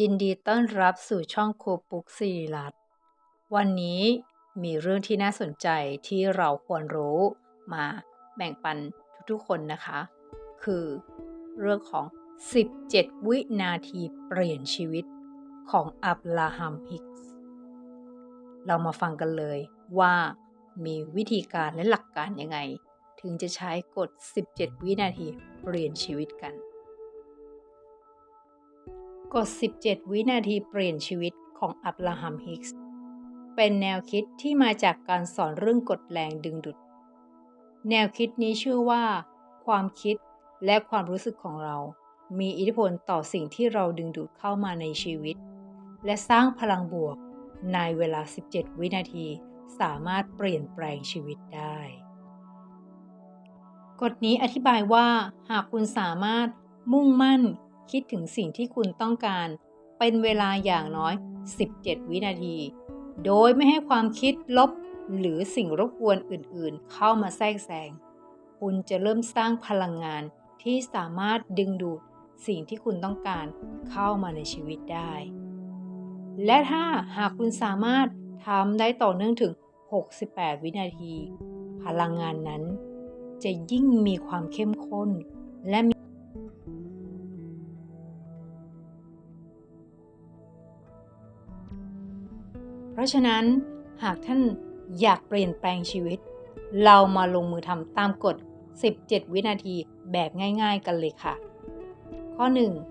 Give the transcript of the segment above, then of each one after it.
ยินดีต้อนรับสู่ช่องครูปุ๊กสิริรัตน์วันนี้มีเรื่องที่น่าสนใจที่เราควรรู้มาแบ่งปันทุกๆคนนะคะ คือเรื่องของ 17 วินาทีเปลี่ยนชีวิตของอับราฮัมฮิกส์เรามาฟังกันเลยว่ามีวิธีการและหลักการยังไง ถึงจะใช้กฎ 17 วินาทีเปลี่ยนชีวิตกัน กฎ 17 วินาทีเปลี่ยนชีวิตของอับราฮัมฮิกส์เป็นแนวคิดที่มาจากการสอนเรื่องกฎแรงดึงดูด แนวคิดนี้เชื่อว่า ความคิดและความรู้สึกของเรา มีอิทธิพลต่อสิ่งที่เราดึงดูดเข้ามาในชีวิต และสร้างพลังบวกในเวลา 17 วินาที สามารถเปลี่ยนแปลงชีวิตได้ กฎนี้อธิบายว่า หากคุณสามารถมุ่งมั่น คิดถึงสิ่งที่คุณต้องการ เป็นเวลาอย่างน้อย 17 วินาที โดยไม่ให้ความคิดลบหรือสิ่งรบกวนอื่นๆ เข้ามาแทรกแซง คุณจะเริ่มสร้างพลังงานที่สามารถดึงดูดสิ่งที่คุณต้องการเข้ามาในชีวิตได้ และถ้าหากคุณสามารถทำได้ต่อเนื่องถึง 68 วินาที พลังงานนั้นจะยิ่งมีความเข้มข้น และมี เพราะฉะนั้นหากท่านอยากเปลี่ยนแปลงชีวิต เรามาลงมือทำตามกฎ 17 วินาทีแบบง่าย ๆ กันเลยค่ะ ข้อ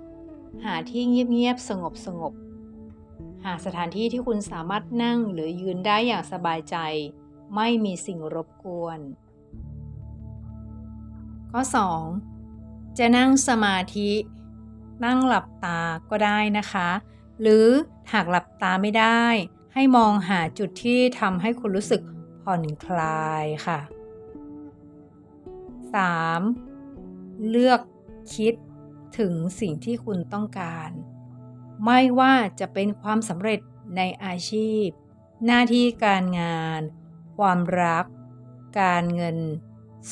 1. หาที่เงียบๆสงบๆหาสถานที่ที่คุณสามารถนั่งหรือยืนได้อย่างสบายใจ ไม่มีสิ่งรบกวน ข้อ 2. จะนั่งสมาธิ นั่งหลับตาก็ได้นะคะ หรือหากหลับตาไม่ได้ ให้มองหาจุดที่ทำให้คุณรู้สึกผ่อนคลายค่ะ 3. เลือกคิดถึงสิ่งที่คุณต้องการ ไม่ว่าจะเป็นความสำเร็จในอาชีพ หน้าที่การงาน ความรัก การเงิน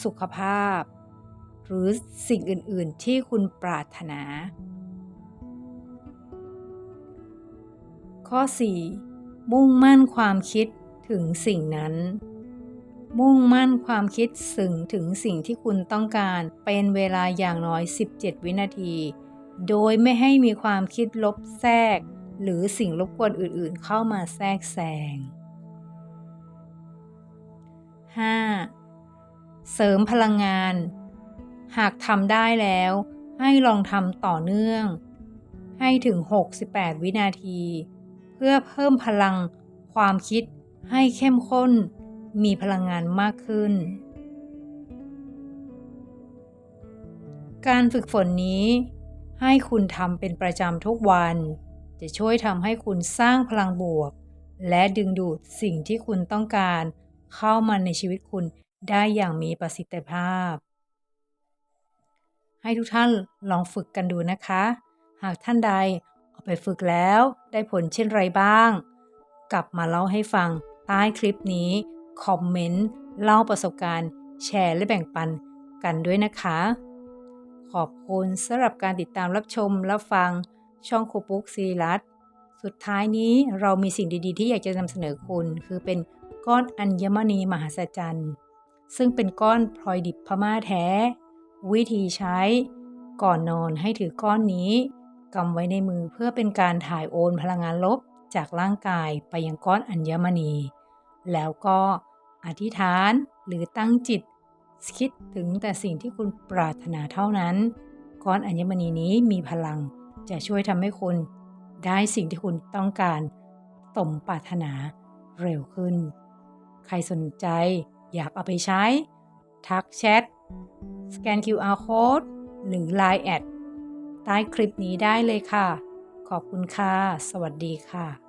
สุขภาพ หรือสิ่งอื่น ๆ ที่คุณปรารถนา ข้อ 4. มุ่งมั่นความคิดถึงสิ่งนั้น มุ่งมั่นความคิดสึงถึงสิ่งที่คุณต้องการเป็นเวลาอย่างน้อย 17 วินาที โดยไม่ให้มีความคิดลบแทรก หรือสิ่งรบกวนอื่นๆ เข้ามาแทรกแซง 5. เสริมพลังงาน หากทำได้แล้ว ให้ลองทำต่อเนื่อง ให้ถึง 68 วินาที เพื่อเพิ่มพลังความคิดให้เข้มข้น มีพลังงานมากขึ้น การฝึกฝนนี้ ให้คุณทำเป็นประจำทุกวัน จะช่วยทำให้คุณสร้างพลังบวก และดึงดูดสิ่งที่คุณต้องการ เข้ามาในชีวิตคุณได้อย่างมีประสิทธิภาพ ให้ทุกท่านลองฝึกกันดูนะคะ หากท่านใด เอาไปฝึกแล้วได้ผลเช่นไรบ้าง กลับมาเล่าให้ฟังใต้คลิปนี้ คอมเมนต์ เล่าประสบการณ์ แชร์และแบ่งปันกันด้วยนะคะ ขอบคุณสำหรับการติดตามรับชมรับฟังช่องครูปุ๊กซีรัตสุดท้ายนี้เรามีสิ่งดีๆ ที่อยากจะนำเสนอคุณ คือเป็นก้อนอัญมณีมหัศจรรย์ ซึ่งเป็นก้อนพลอยดิบพม่าแท้ วิธีใช้ ก่อนนอนให้ถือก้อนนี้ กำไว้ในมือเพื่อเป็นการถ่ายโอนพลังงานลบจากร่างกายไปยังก้อนอัญมณี แล้วก็อธิษฐานหรือตั้งจิต คิดถึงแต่สิ่งที่คุณปรารถนาเท่านั้น ก้อนอัญมณีนี้มีพลังจะช่วยทำให้คุณได้สิ่งที่คุณต้องการสมปรารถนาเร็วขึ้น ใครสนใจอยากเอาไปใช้ ทักแชท สแกน QR code หรือ Line แอด ใต้คลิปนี้ได้เลยค่ะ ขอบคุณค่ะ สวัสดีค่ะ